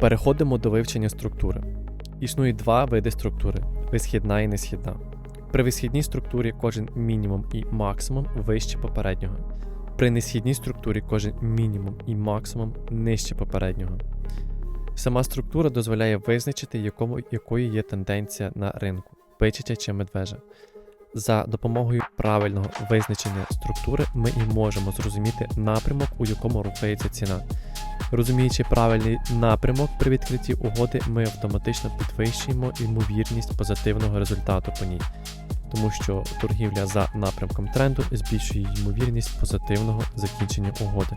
Переходимо до вивчення структури. Існує два види структури висхідна і несхідна. При висхідній структурі кожен мінімум і максимум вище попереднього. При несхідній структурі кожен мінімум і максимум нижче попереднього. Сама структура дозволяє визначити, якому, якою є тенденція на ринку бичача чи медвежа. За допомогою правильного визначення структури ми і можемо зрозуміти напрямок, у якому рухається ціна. Розуміючи правильний напрямок при відкритті угоди, ми автоматично підвищуємо ймовірність позитивного результату по ній, тому що торгівля за напрямком тренду збільшує ймовірність позитивного закінчення угоди.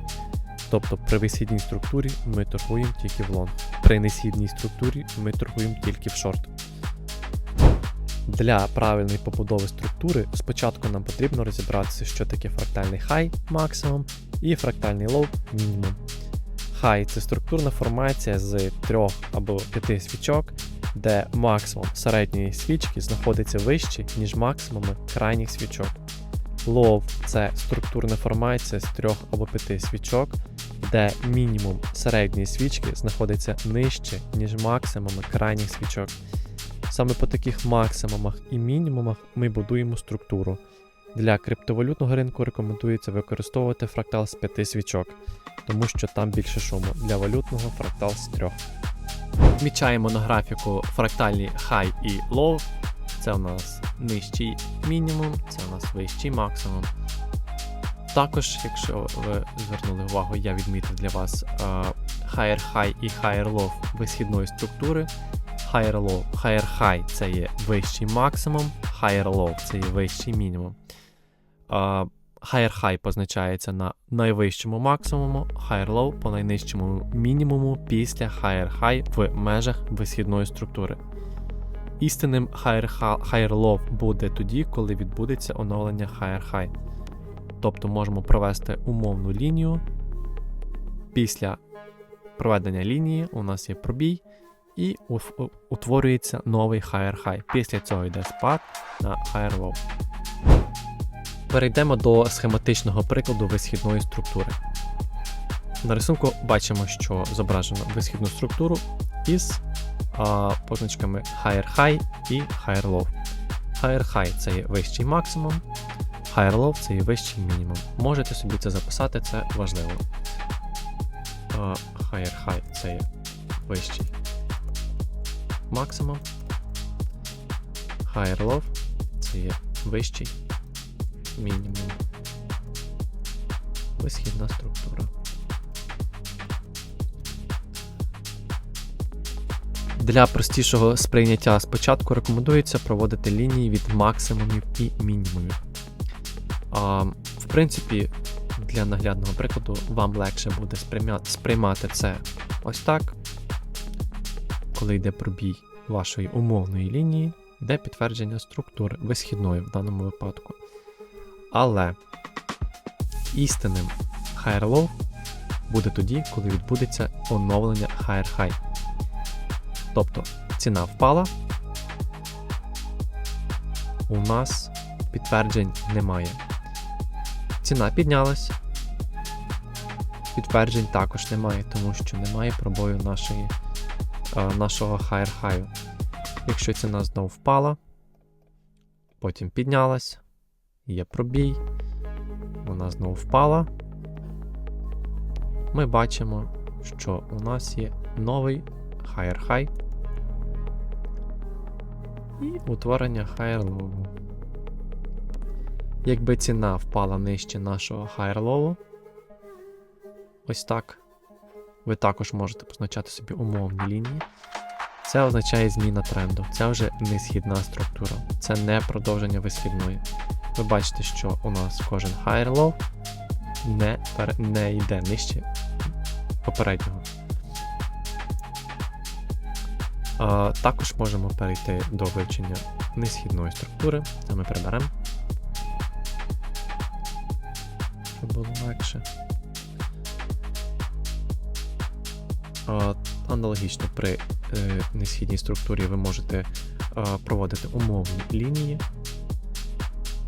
Тобто при висхідній структурі ми торгуємо тільки в лонг, при несхідній структурі ми торгуємо тільки в шорт. Для правильної побудови структури спочатку нам потрібно розібратися, що таке фрактальний хай максимум і фрактальний лоу мінімум. Хай це структурна формація з трьох або п'яти свічок, де максимум середньої свічки знаходиться вище, ніж максимуми крайніх свічок. Лов це структурна формація з трьох або п'яти свічок, де мінімум середньої свічки знаходиться нижче, ніж максимуми крайніх свічок. Саме по таких максимумах і мінімумах ми будуємо структуру. Для криптовалютного ринку рекомендується використовувати фрактал з 5 свічок, тому що там більше шуму. Для валютного фрактал з 3. Відмічаємо на графіку фрактальні high і low. Це у нас нижчий мінімум, це у нас вищий максимум. Також, якщо ви звернули увагу, я відмітив для вас е, higher high і higher low висхідної структури. Higher low, higher high це є вищий максимум, higher low це є вищий мінімум. Uh, higher high позначається на найвищому максимуму, higher low по найнижчому мінімуму після higher high в межах висхідної структури. Істинним higher, higher low буде тоді, коли відбудеться оновлення higher high. Тобто можемо провести умовну лінію. Після проведення лінії у нас є пробій і утворюється новий higher high. Після цього йде спад на higher low. Перейдемо до схематичного прикладу висхідної структури. На рисунку бачимо, що зображено висхідну структуру із а, позначками higher high і higher low. Higher high це є вищий максимум, higher low це є вищий мінімум. Можете собі це записати, це важливо. А, higher high це є вищий максимум. Higher low це є вищий мінімум. Висхідна структура. Для простішого сприйняття спочатку рекомендується проводити лінії від максимумів і мінімумів. А, В принципі, для наглядного прикладу вам легше буде сприймати це ось так коли йде пробій вашої умовної лінії, йде підтвердження структури висхідної в даному випадку. Але істинним higher low буде тоді, коли відбудеться оновлення higher high. Тобто ціна впала, у нас підтверджень немає. Ціна піднялась, підтверджень також немає, тому що немає пробою нашої нашого higher high. Якщо ціна знову впала, потім піднялась, є пробій, вона знову впала, ми бачимо, що у нас є новий higher high і утворення higher low. Якби ціна впала нижче нашого higher low, ось так, ви також можете позначати собі умовні лінії. Це означає зміна тренду. Це вже не східна структура, це не продовження висхідної. Ви бачите, що у нас кожен higher low не, не йде нижче попереднього. А, Також можемо перейти до вивчення несхідної структури. Це ми приберемо, щоб було легше. Аналогічно при е, несхідній структурі ви можете проводити умовні лінії.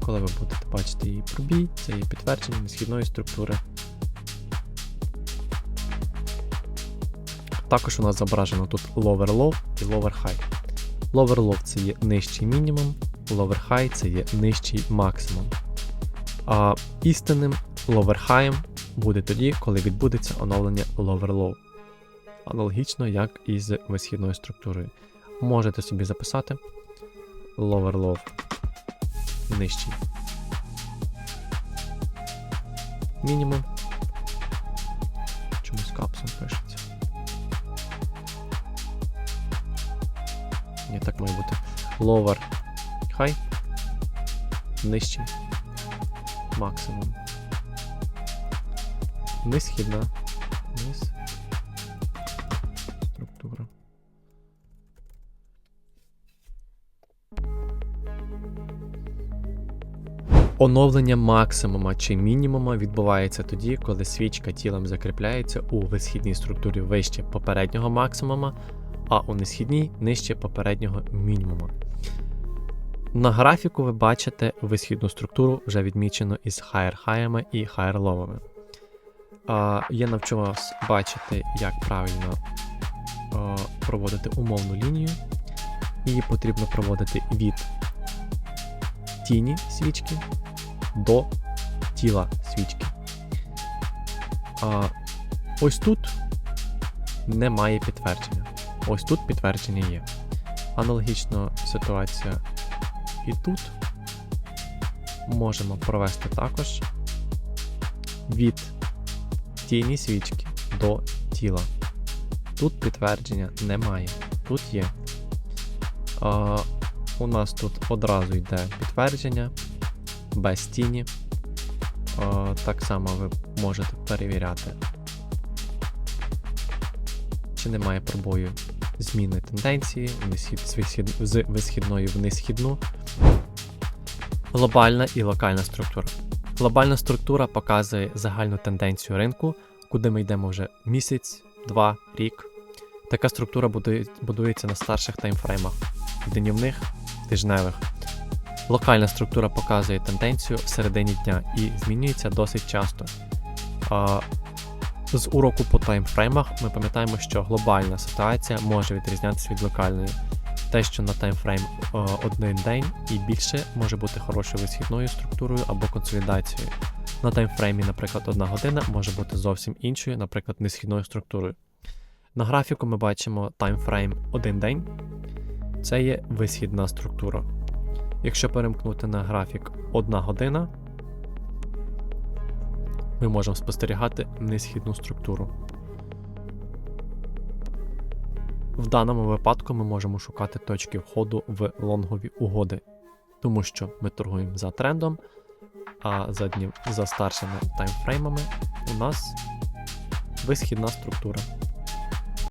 Коли ви будете бачити її пробій, це є підтвердження несхідної структури. також у нас зображено тут lower low і lower high. Lower low це є нижчий мінімум, lower high це є нижчий максимум. А істинним lower high буде тоді, коли відбудеться оновлення lower low. Аналогічно, як і з висхідною структурою. Можете собі записати lower low нижчий. Мінімум. Чомусь капсом пишеться. Ні, так має бути. Lower high. Нижчий. Максимум. Низхідна. Оновлення максимума чи мінімума відбувається тоді, коли свічка тілом закріпляється у висхідній структурі вище попереднього максимума, а у несхідній нижче попереднього мінімума. На графіку ви бачите висхідну структуру вже відмічено із highами і lowами. Я навчу вас бачити, як правильно проводити умовну лінію. Її потрібно проводити від тіні свічки до тіла свічки. А, ось тут немає підтвердження. Ось тут підтвердження є. Аналогічно ситуація і тут можемо провести також від тіні свічки до тіла. Тут підтвердження немає. Тут є. А, у нас тут одразу йде підтвердження без тіні. А, так само ви можете перевіряти, чи немає пробою зміни тенденції з, висхід, висхідної в несхідну. Глобальна і локальна структура. Глобальна структура показує загальну тенденцію ринку, куди ми йдемо вже місяць, два, рік. Така структура будується на старших таймфреймах, днівних, тижневих. Локальна структура показує тенденцію в середині дня і змінюється досить часто. З уроку по таймфреймах ми пам'ятаємо, що глобальна ситуація може відрізнятися від локальної. Те, що на таймфрейм один день і більше може бути хорошою висхідною структурою або консолідацією. На таймфреймі, наприклад, одна година може бути зовсім іншою, наприклад, несхідною структурою. На графіку ми бачимо таймфрейм один день. Це є висхідна структура. Якщо перемкнути на графік 1 година, ми можемо спостерігати несхідну структуру. В даному випадку ми можемо шукати точки входу в лонгові угоди, тому що ми торгуємо за трендом, а за, днів, за старшими таймфреймами у нас висхідна структура.